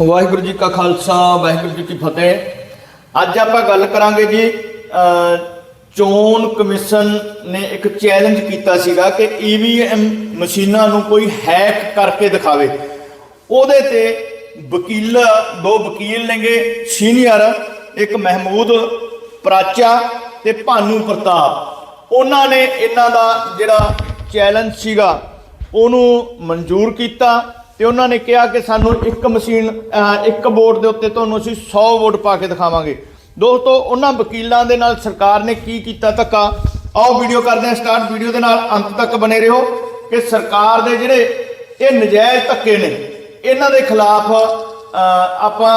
ਵਾਹਿਗੁਰੂ ਜੀ ਕਾ ਖਾਲਸਾ, ਵਾਹਿਗੁਰੂ ਜੀ ਕੀ ਫਤਿਹ। ਅੱਜ ਆਪਾਂ ਗੱਲ ਕਰਾਂਗੇ ਜੀ ਚੋਣ ਕਮਿਸ਼ਨ ਨੇ ਇੱਕ ਚੈਲੰਜ ਕੀਤਾ ਸੀਗਾ ਕਿ ਈਵੀਐਮ ਮਸ਼ੀਨਾਂ ਨੂੰ ਕੋਈ ਹੈਕ ਕਰਕੇ ਦਿਖਾਵੇ। ਉਹਦੇ ਤੇ ਵਕੀਲ, ਦੋ ਵਕੀਲ ਨੇਗੇ, ਸੀਨੀਅਰ, ਇੱਕ ਮਹਿਮੂਦ ਪ੍ਰਾਚਾ ਤੇ ਭਾਨੂ ਪ੍ਰਤਾਪ। ਉਹਨਾਂ ਨੇ ਇਹਨਾਂ ਦਾ ਜਿਹੜਾ ਚੈਲੰਜ ਸੀਗਾ, ਉਹਨੂੰ ਮਨਜ਼ੂਰ ਕੀਤਾ। ਤੇ ਉਹਨਾਂ ਨੇ ਕਿਹਾ ਕਿ ਸਾਨੂੰ ਇੱਕ ਮਸ਼ੀਨ ਇੱਕ ਵੋਟ ਦੇ ਉੱਤੇ ਤੁਹਾਨੂੰ ਅਸੀਂ 100 ਵੋਟ ਪਾ ਕੇ ਦਿਖਾਵਾਂਗੇ। ਦੋਸਤੋ, ਉਹਨਾਂ ਵਕੀਲਾਂ ਦੇ ਨਾਲ ਸਰਕਾਰ ਨੇ ਕੀ ਕੀਤਾ ਧੱਕਾ? ਆਓ ਵੀਡੀਓ ਕਰਦੇ ਹਾਂ ਸਟਾਰਟ। ਵੀਡੀਓ ਦੇ ਨਾਲ ਅੰਤ ਤੱਕ ਬਨੇ ਰਹੋ ਕਿ ਸਰਕਾਰ ਦੇ ਜਿਹੜੇ ਇਹ ਨਜਾਇਜ਼ ਧੱਕੇ ਨੇ, ਇਹਨਾਂ ਦੇ ਖਿਲਾਫ ਆਪਾਂ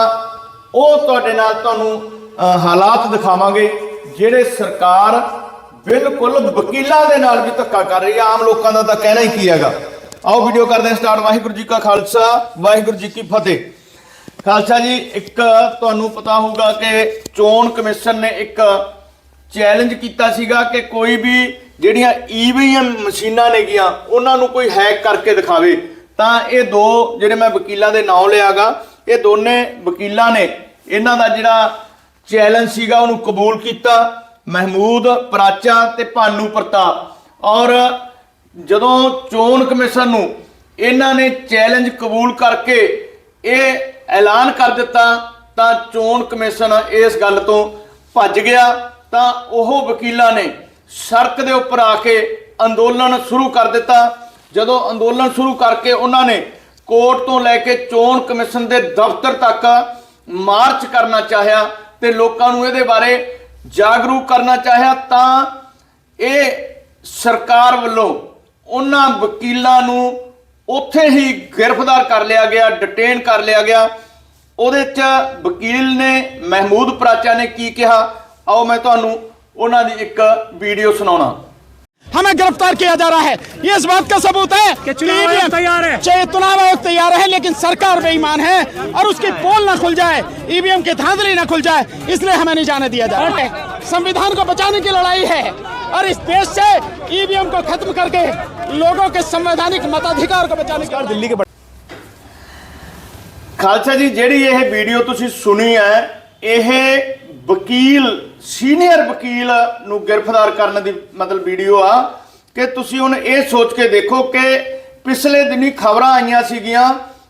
ਉਹ ਤੁਹਾਡੇ ਨਾਲ ਤੁਹਾਨੂੰ ਹਾਲਾਤ ਦਿਖਾਵਾਂਗੇ ਜਿਹੜੇ ਸਰਕਾਰ ਬਿਲਕੁਲ ਵਕੀਲਾਂ ਦੇ ਨਾਲ ਵੀ ਧੱਕਾ ਕਰ ਰਹੀ ਹੈ। ਆਮ ਲੋਕਾਂ ਦਾ ਤਾਂ ਕਹਿਣਾ ਹੀ ਕੀ ਹੈਗਾ? ਆਓ ਵੀਡੀਓ ਕਰਦੇ ਹਾਂ ਸਟਾਰਟ ਵਾਹਿਗੁਰੂ ਜੀ ਕਾ ਖਾਲਸਾ, ਵਾਹਿਗੁਰੂ ਜੀ ਕੀ ਫਤਿਹ। ਖਾਲਸਾ ਜੀ, ਇੱਕ ਤੁਹਾਨੂੰ ਪਤਾ ਹੋਊਗਾ ਕਿ ਚੋਣ ਕਮਿਸ਼ਨ ਨੇ ਇੱਕ ਚੈਲੰਜ ਕੀਤਾ ਸੀਗਾ ਕਿ ਕੋਈ ਵੀ ਜਿਹੜੀਆਂ ਈਵੀਐਮ ਮਸ਼ੀਨਾਂ ਨੇਗੀਆਂ, ਉਹਨਾਂ ਨੂੰ ਕੋਈ ਹੈਕ ਕਰਕੇ ਦਿਖਾਵੇ। ਤਾਂ ਇਹ ਦੋ ਜਿਹੜੇ ਮੈਂ ਵਕੀਲਾਂ ਦੇ ਨਾਮ ਲਿਆਗਾ, ਇਹ ਦੋਨੇ ਵਕੀਲਾਂ ਨੇ ਇਹਨਾਂ ਦਾ ਜਿਹੜਾ ਚੈਲੰਜ ਸੀਗਾ, ਉਹਨੂੰ ਕਬੂਲ ਕੀਤਾ। ਮਹਿਮੂਦ, ਪ੍ਰਾਚਾ ਤੇ ਭਾਨੂ ਪ੍ਰਤਾਪ। ਔਰ ਜਦੋਂ ਚੋਣ ਕਮਿਸ਼ਨ ਨੂੰ ਇਹਨਾਂ ਨੇ ਚੈਲੰਜ ਕਬੂਲ ਕਰਕੇ ਇਹ ਐਲਾਨ ਕਰ ਦਿੱਤਾ, ਤਾਂ ਚੋਣ ਕਮਿਸ਼ਨ ਇਸ ਗੱਲ ਤੋਂ ਭੱਜ ਗਿਆ, ਤਾਂ ਉਹ ਵਕੀਲਾਂ ਨੇ ਸੜਕ ਦੇ ਉੱਪਰ ਆ ਕੇ ਅੰਦੋਲਨ ਸ਼ੁਰੂ ਕਰ ਦਿੱਤਾ। ਜਦੋਂ ਅੰਦੋਲਨ ਸ਼ੁਰੂ ਕਰਕੇ ਉਹਨਾਂ ਨੇ ਕੋਰਟ ਤੋਂ ਲੈ ਕੇ ਚੋਣ ਕਮਿਸ਼ਨ ਦੇ ਦਫ਼ਤਰ ਤੱਕ ਮਾਰਚ ਕਰਨਾ ਚਾਹਿਆ ਤੇ ਲੋਕਾਂ ਨੂੰ ਇਹਦੇ ਬਾਰੇ ਜਾਗਰੂਕ ਕਰਨਾ ਚਾਹਿਆ, ਤਾਂ ਇਹ ਸਰਕਾਰ ਵੱਲੋਂ ਉਹਨਾਂ ਵਕੀਲਾਂ ਨੂੰ ਉੱਥੇ ਹੀ ਗ੍ਰਿਫਤਾਰ ਕਰ ਲਿਆ ਗਿਆ ਡਿਟੇਨ ਕਰ ਲਿਆ ਗਿਆ ਉਹਦੇ ਚ ਵਕੀਲ ਨੇ ਮਹਿਮੂਦ ਪ੍ਰਾਚਾ ਨੇ ਕੀ ਕਿਹਾ ਆਓ ਮੈਂ ਤੁਹਾਨੂੰ ਉਹਨਾਂ ਦੀ ਇੱਕ ਵੀਡੀਓ ਸੁਣਾਉਣਾ हमें गिरफ्तार किया जा रहा है ये इस बात का सबूत है कि चुनाव आयोग तैयार है। चाहे चुनाव आयोग तैयार है लेकिन सरकार बेईमान है और उसकी पोल ना खुल जाए ईवीएम की धांधली ना खुल जाए इसलिए हमें नहीं जाने दिया जा रहा है संविधान को बचाने की लड़ाई है और इस देश से ईवीएम को खत्म करके लोगों के संवैधानिक मताधिकार को बचाने की दिल्ली के ਖਾਲਸਾ ਜੀ ਜਿਹੜੀ ਇਹ ਵੀਡੀਓ ਤੁਸੀਂ ਸੁਣੀ ਹੈ ਇਹ ਵਕੀਲ ਸੀਨੀਅਰ ਵਕੀਲ ਨੂੰ ਗ੍ਰਿਫਤਾਰ ਕਰਨ ਦੀ ਮਤਲਬ ਵੀਡੀਓ ਆ ਕਿ ਤੁਸੀਂ ਹੁਣ ਇਹ ਸੋਚ ਕੇ ਦੇਖੋ ਕਿ ਪਿਛਲੇ ਦਿਨੀ ਖਬਰਾਂ ਆਈਆਂ ਸੀਗੀਆਂ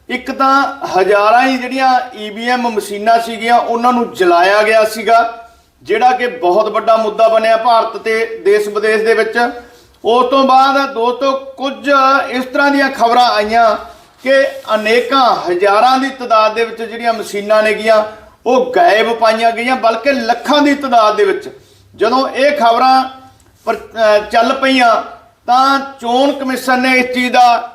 ਇੱਕ ਤਾਂ ਹਜ਼ਾਰਾਂ ਹੀ ਜਿਹੜੀਆਂ ਈਵੀਐਮ ਮਸ਼ੀਨਾਂ ਸੀਗੀਆਂ ਉਹਨਾਂ ਨੂੰ ਜਲਾਇਆ ਗਿਆ ਸੀਗਾ ਜਿਹੜਾ ਕਿ ਬਹੁਤ ਵੱਡਾ ਮੁੱਦਾ ਬਣਿਆ ਭਾਰਤ ਤੇ ਦੇਸ਼ ਵਿਦੇਸ਼ ਦੇ ਵਿੱਚ ਉਸ ਤੋਂ ਬਾਅਦ ਦੋਸਤੋ ਕੁਝ ਇਸ ਤਰ੍ਹਾਂ ਦੀਆਂ ਖਬਰਾਂ ਆਈਆਂ ਕਿ ਅਨੇਕਾਂ ਹਜ਼ਾਰਾਂ ਦੀ ਤਾਦਾਦ ਦੇ ਵਿੱਚ ਜਿਹੜੀਆਂ ਮਸ਼ੀਨਾਂ ਨੇਗੀਆਂ ਉਹ ਗਾਇਬ ਪਾਈਆਂ ਗਈਆਂ, ਬਲਕਿ ਲੱਖਾਂ ਦੀ ਤਾਦਾਦ ਦੇ ਵਿੱਚ। ਜਦੋਂ ਇਹ ਖਬਰਾਂ ਪਰ- ਚੱਲ ਪਈਆਂ, ਤਾਂ ਚੋਣ ਕਮਿਸ਼ਨ ਨੇ ਇਸ ਚੀਜ਼ ਦਾ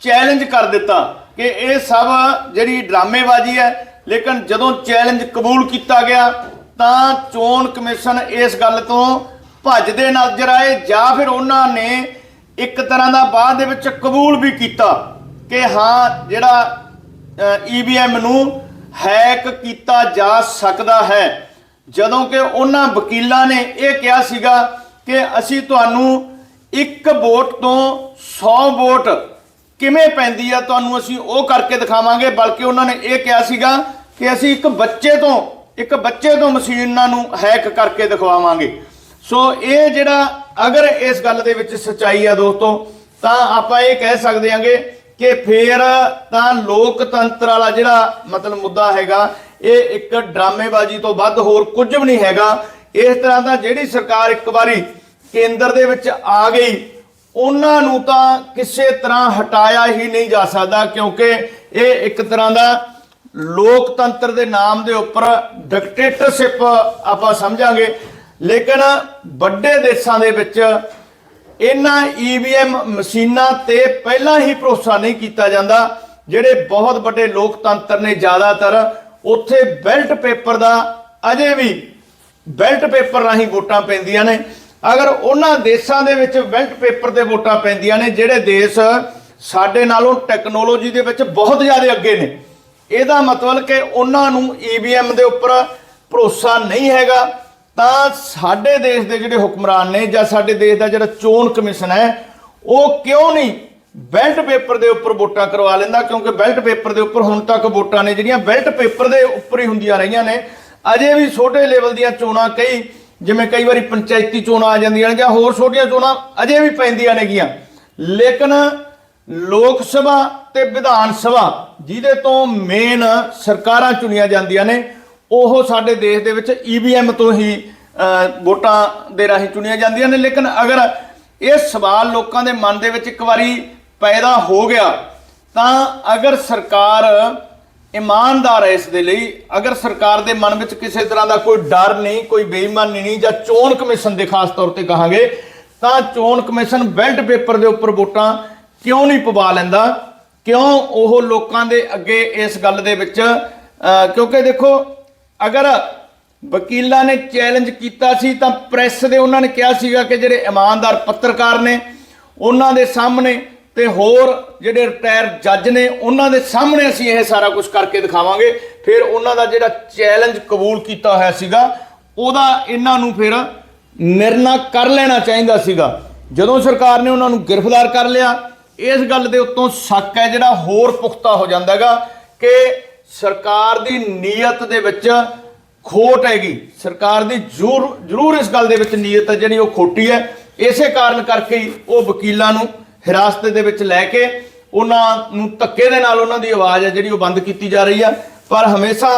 ਚੈਲੰਜ ਕਰ ਦਿੱਤਾ ਕਿ ਇਹ ਸਭ ਜਿਹੜੀ ਡਰਾਮੇਬਾਜ਼ੀ ਹੈ, ਲੇਕਿਨ ਜਦੋਂ ਚੈਲੰਜ ਕਬੂਲ ਕੀਤਾ ਗਿਆ, ਤਾਂ ਚੋਣ ਕਮਿਸ਼ਨ ਇਸ ਗੱਲ ਤੋਂ ਭੱਜਦੇ ਨਜ਼ਰ ਆਏ ਜਾਂ ਫਿਰ ਉਹਨਾਂ ਨੇ ਇੱਕ ਤਰ੍ਹਾਂ ਦਾ ਬਾਅਦ ਦੇ ਵਿੱਚ ਕਬੂਲ ਵੀ ਕੀਤਾ ਕਿ ਹਾਂ, ਜਿਹੜਾ ਈਵੀਐਮ ਨੂੰ ਹੈਕ ਕੀਤਾ ਜਾ ਸਕਦਾ ਹੈ। ਜਦੋਂ ਕਿ ਉਹਨਾਂ ਵਕੀਲਾਂ ਨੇ ਇਹ ਕਿਹਾ ਸੀਗਾ ਕਿ ਅਸੀਂ ਤੁਹਾਨੂੰ ਇੱਕ ਵੋਟ ਤੋਂ 100 ਵੋਟ ਕਿਵੇਂ ਪੈਂਦੀ ਆ, ਤੁਹਾਨੂੰ ਅਸੀਂ ਉਹ ਕਰਕੇ ਦਿਖਾਵਾਂਗੇ। ਬਲਕਿ ਉਹਨਾਂ ਨੇ ਇਹ ਕਿਹਾ ਸੀਗਾ ਕਿ ਅਸੀਂ ਇੱਕ ਬੱਚੇ ਤੋਂ, ਇੱਕ ਬੱਚੇ ਤੋਂ ਮਸ਼ੀਨਾਂ ਨੂੰ ਹੈਕ ਕਰਕੇ ਦਿਖਾਵਾਂਗੇ ਸੋ ਇਹ ਜਿਹੜਾ ਅਗਰ ਇਸ ਗੱਲ ਦੇ ਵਿੱਚ ਸਚਾਈ ਆ ਦੋਸਤੋ, ਤਾਂ ਆਪਾਂ ਇਹ ਕਹਿ ਸਕਦੇ ਹਾਂਗੇ ਕਿ ਫੇਰ ਤਾਂ ਲੋਕਤੰਤਰ ਵਾਲਾ ਜਿਹੜਾ ਮਤਲਬ ਮੁੱਦਾ ਹੈਗਾ, ਇਹ ਇੱਕ ਡਰਾਮੇਬਾਜ਼ੀ ਤੋਂ ਵੱਧ ਹੋਰ ਕੁਝ ਵੀ ਨਹੀਂ ਹੈਗਾ। ਇਸ ਤਰ੍ਹਾਂ ਦਾ ਜਿਹੜੀ ਸਰਕਾਰ ਇੱਕ ਵਾਰੀ ਕੇਂਦਰ ਦੇ ਵਿੱਚ ਆ ਗਈ, ਉਹਨਾਂ ਨੂੰ ਤਾਂ ਕਿਸੇ ਤਰ੍ਹਾਂ ਹਟਾਇਆ ਹੀ ਨਹੀਂ ਜਾ ਸਕਦਾ, ਕਿਉਂਕਿ ਇਹ ਇੱਕ ਤਰ੍ਹਾਂ ਦਾ ਲੋਕਤੰਤਰ ਦੇ ਨਾਮ ਦੇ ਉੱਪਰ ਡਿਕਟੇਟਰਸ਼ਿਪ ਆਪਾਂ ਸਮਝਾਂਗੇ। ਲੇਕਿਨ ਵੱਡੇ ਦੇਸ਼ਾਂ ਦੇ ਵਿੱਚ ਇਹਨਾਂ ਈਵੀਐਮ ਮਸ਼ੀਨਾਂ ਤੇ ਪਹਿਲਾਂ ਹੀ ਭਰੋਸਾ ਨਹੀਂ ਕੀਤਾ ਜਾਂਦਾ। ਜਿਹੜੇ ਬਹੁਤ ਵੱਡੇ ਲੋਕਤੰਤਰ ਨੇ ਜ਼ਿਆਦਾਤਰ, ਉੱਥੇ ਬੈਲਟ ਪੇਪਰ ਦਾ ਅਜੇ ਵੀ ਬੈਲਟ ਪੇਪਰ ਰਾਹੀਂ ਵੋਟਾਂ ਪੈਂਦੀਆਂ ਨੇ। ਅਗਰ ਉਹਨਾਂ ਦੇਸ਼ਾਂ ਦੇ ਵਿੱਚ ਬੈਲਟ ਪੇਪਰ ਤੇ ਵੋਟਾਂ ਪੈਂਦੀਆਂ ਨੇ, ਜਿਹੜੇ ਦੇਸ਼ ਸਾਡੇ ਨਾਲੋਂ ਟੈਕਨੋਲੋਜੀ ਦੇ ਵਿੱਚ ਬਹੁਤ ਜ਼ਿਆਦਾ ਅੱਗੇ ਨੇ, ਇਹਦਾ ਮਤਲਬ ਕਿ ਉਹਨਾਂ ਨੂੰ ਈਵੀਐਮ ਦੇ ਉੱਪਰ ਭਰੋਸਾ ਨਹੀਂ ਹੈਗਾ। ਤਾਂ ਸਾਡੇ ਦੇਸ਼ ਦੇ ਜਿਹੜੇ ਹੁਕਮਰਾਨ ਨੇ ਜਾਂ ਸਾਡੇ ਦੇਸ਼ ਦਾ ਜਿਹੜਾ ਚੋਣ ਕਮਿਸ਼ਨ ਹੈ, ਉਹ ਕਿਉਂ ਨਹੀਂ ਬੈਲਟ ਪੇਪਰ ਦੇ ਉੱਪਰ ਵੋਟਾਂ ਕਰਵਾ ਲੈਂਦਾ? ਕਿਉਂਕਿ ਬੈਲਟ ਪੇਪਰ ਦੇ ਉੱਪਰ ਹੁਣ ਤੱਕ ਵੋਟਾਂ ਨੇ ਜਿਹੜੀਆਂ ਬੈਲਟ ਪੇਪਰ ਦੇ ਉੱਪਰ ਹੀ ਹੁੰਦੀਆਂ ਰਹੀਆਂ ਨੇ। ਅਜੇ ਵੀ ਛੋਟੇ ਲੈਵਲ ਦੀਆਂ ਚੋਣਾਂ ਕਈ, ਜਿਵੇਂ ਕਈ ਵਾਰੀ ਪੰਚਾਇਤੀ ਚੋਣਾਂ ਆ ਜਾਂਦੀਆਂ ਨੇ ਜਾਂ ਹੋਰ ਛੋਟੀਆਂ ਚੋਣਾਂ ਅਜੇ ਵੀ ਪੈਂਦੀਆਂ ਨੇਗੀਆਂ। ਲੇਕਿਨ ਲੋਕ ਸਭਾ ਤੇ ਵਿਧਾਨ ਸਭਾ, ਜਿਹਦੇ ਤੋਂ ਮੇਨ ਸਰਕਾਰਾਂ ਚੁਣੀਆਂ ਜਾਂਦੀਆਂ ਨੇ ਉਹ ਸਾਡੇ ਦੇਸ਼ ਦੇ ਵਿੱਚ ਈਵੀਐਮ ਤੋਂ ਹੀ ਵੋਟਾਂ ਦੇ ਰਾਹੀਂ ਚੁਣੀਆਂ ਜਾਂਦੀਆਂ ਨੇ। ਲੇਕਿਨ ਅਗਰ ਇਹ ਸਵਾਲ ਲੋਕਾਂ ਦੇ ਮਨ ਦੇ ਵਿੱਚ ਇੱਕ ਵਾਰੀ ਪੈਦਾ ਹੋ ਗਿਆ, ਤਾਂ ਅਗਰ ਸਰਕਾਰ ਇਮਾਨਦਾਰ ਹੈ ਇਸ ਦੇ ਲਈ, ਅਗਰ ਸਰਕਾਰ ਦੇ ਮਨ ਵਿੱਚ ਕਿਸੇ ਤਰ੍ਹਾਂ ਦਾ ਕੋਈ ਡਰ ਨਹੀਂ, ਕੋਈ ਬੇਈਮਾਨੀ ਨਹੀਂ ਜਾਂ ਚੋਣ ਕਮਿਸ਼ਨ ਦੇ ਖਾਸ ਤੌਰ ਤੇ ਕਹਾਂਗੇ, ਤਾਂ ਚੋਣ ਕਮਿਸ਼ਨ ਬੈਲਟ ਪੇਪਰ ਦੇ ਉੱਪਰ ਵੋਟਾਂ ਕਿਉਂ ਨਹੀਂ ਪਵਾ ਲੈਂਦਾ? ਕਿਉਂ ਉਹ ਲੋਕਾਂ ਦੇ ਅੱਗੇ ਇਸ ਗੱਲ ਦੇ ਵਿੱਚ ਕਿਉਂਕਿ ਦੇਖੋ ਅਗਰ ਵਕੀਲਾਂ ਨੇ ਚੈਲੰਜ ਕੀਤਾ ਸੀ ਤਾਂ ਪ੍ਰੈਸ ਦੇ ਉਹਨਾਂ ਨੇ ਕਿਹਾ ਸੀਗਾ ਕਿ ਜਿਹੜੇ ਇਮਾਨਦਾਰ ਪੱਤਰਕਾਰ ਨੇ, ਉਹਨਾਂ ਦੇ ਸਾਹਮਣੇ ਤੇ ਹੋਰ ਜਿਹੜੇ ਰਿਟਾਇਰ ਜੱਜ ਨੇ, ਉਹਨਾਂ ਦੇ ਸਾਹਮਣੇ ਅਸੀਂ ਇਹ ਸਾਰਾ ਕੁਝ ਕਰਕੇ ਦਿਖਾਵਾਂਗੇ। ਫਿਰ ਉਹਨਾਂ ਦਾ ਜਿਹੜਾ ਚੈਲੰਜ ਕਬੂਲ ਕੀਤਾ ਹੋਇਆ ਸੀਗਾ, ਉਹਦਾ ਇਹਨਾਂ ਨੂੰ ਫਿਰ ਨਿਰਣਾ ਕਰ ਲੈਣਾ ਚਾਹੀਦਾ ਸੀਗਾ। ਜਦੋਂ ਸਰਕਾਰ ਨੇ ਉਹਨਾਂ ਨੂੰ ਗ੍ਰਿਫਤਾਰ ਕਰ ਲਿਆ, ਇਸ ਗੱਲ ਦੇ ਉੱਤੋਂ ਸ਼ੱਕ ਹੈ ਜਿਹੜਾ ਹੋਰ ਪੁਖਤਾ ਹੋ ਜਾਂਦਾ ਹੈਗਾ ਕਿ ਸਰਕਾਰ ਦੀ ਨੀਅਤ ਦੇ ਵਿੱਚ ਖੋਟ ਹੈਗੀ। ਸਰਕਾਰ ਦੀ ਜ਼ਰੂਰ ਜ਼ਰੂਰ ਇਸ ਗੱਲ ਦੇ ਵਿੱਚ ਨੀਅਤ ਹੈ, ਜਿਹੜੀ ਉਹ ਖੋਟੀ ਹੈ। ਇਸੇ ਕਾਰਨ ਕਰਕੇ ਹੀ ਉਹ ਵਕੀਲਾਂ ਨੂੰ ਹਿਰਾਸਤ ਦੇ ਵਿੱਚ ਲੈ ਕੇ ਉਹਨਾਂ ਨੂੰ ਧੱਕੇ ਦੇ ਨਾਲ ਉਹਨਾਂ ਦੀ ਆਵਾਜ਼ ਹੈ, ਜਿਹੜੀ ਉਹ ਬੰਦ ਕੀਤੀ ਜਾ ਰਹੀ ਆ ਪਰ ਹਮੇਸ਼ਾ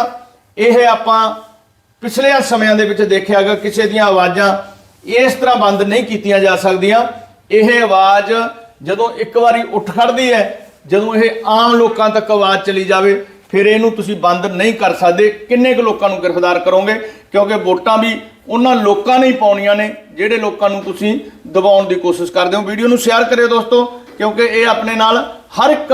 ਇਹ ਆਪਾਂ ਪਿਛਲੇ ਸਮਿਆਂ ਦੇ ਵਿੱਚ ਦੇਖਿਆਗਾ ਕਿਸੇ ਦੀਆਂ ਆਵਾਜ਼ਾਂ ਇਸ ਤਰ੍ਹਾਂ ਬੰਦ ਨਹੀਂ ਕੀਤੀਆਂ ਜਾ ਸਕਦੀਆਂ। ਇਹ ਆਵਾਜ਼ ਜਦੋਂ ਇੱਕ ਵਾਰੀ ਉੱਠ ਖੜਦੀ ਹੈ, ਜਦੋਂ ਇਹ ਆਮ ਲੋਕਾਂ ਤੱਕ ਆਵਾਜ਼ ਚਲੀ ਜਾਵੇ ਫਿਰ ਇਹਨੂੰ ਤੁਸੀਂ ਬੰਦ ਨਹੀਂ ਕਰ ਸਕਦੇ। ਕਿੰਨੇ ਕੁ ਲੋਕਾਂ ਨੂੰ ਗ੍ਰਿਫਤਾਰ ਕਰੋਗੇ? ਕਿਉਂਕਿ ਵੋਟਾਂ ਵੀ ਉਹਨਾਂ ਲੋਕਾਂ ਨੇ ਹੀ ਪਾਉਣੀਆਂ ਨੇ, ਜਿਹੜੇ ਲੋਕਾਂ ਨੂੰ ਤੁਸੀਂ ਦਬਾਉਣ ਦੀ ਕੋਸ਼ਿਸ਼ ਕਰਦੇ ਹੋ। ਵੀਡੀਓ ਨੂੰ ਸ਼ੇਅਰ ਕਰਿਓ ਦੋਸਤੋ, ਕਿਉਂਕਿ ਇਹ ਆਪਣੇ ਨਾਲ ਹਰ ਇੱਕ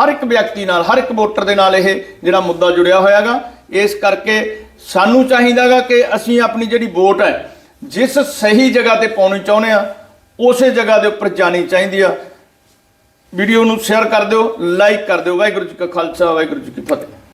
ਹਰ ਇੱਕ ਵਿਅਕਤੀ ਨਾਲ, ਹਰ ਇੱਕ ਵੋਟਰ ਦੇ ਨਾਲ ਇਹ ਜਿਹੜਾ ਮੁੱਦਾ ਜੁੜਿਆ ਹੋਇਆਗਾ। ਇਸ ਕਰਕੇ ਸਾਨੂੰ ਚਾਹੀਦਾਗਾ ਕਿ ਅਸੀਂ ਆਪਣੀ ਜਿਹੜੀ ਵੋਟ ਹੈ, ਜਿਸ ਸਹੀ ਜਗ੍ਹਾ ਤੇ ਪਾਉਣੀ ਚਾਹੁੰਦੇ ਆ ਉਸੇ ਜਗ੍ਹਾ ਦੇ ਉੱਪਰ ਜਾਣੀ ਚਾਹੀਦੀ ਆ। ਵੀਡੀਓ ਨੂੰ ਸ਼ੇਅਰ ਕਰ ਦਿਓ, ਲਾਈਕ ਕਰ ਦਿਓ। ਵਾਹਿਗੁਰੂ ਜੀ ਕਾ ਖਾਲਸਾ, ਵਾਹਿਗੁਰੂ ਜੀ ਕੀ ਫਤਿਹ।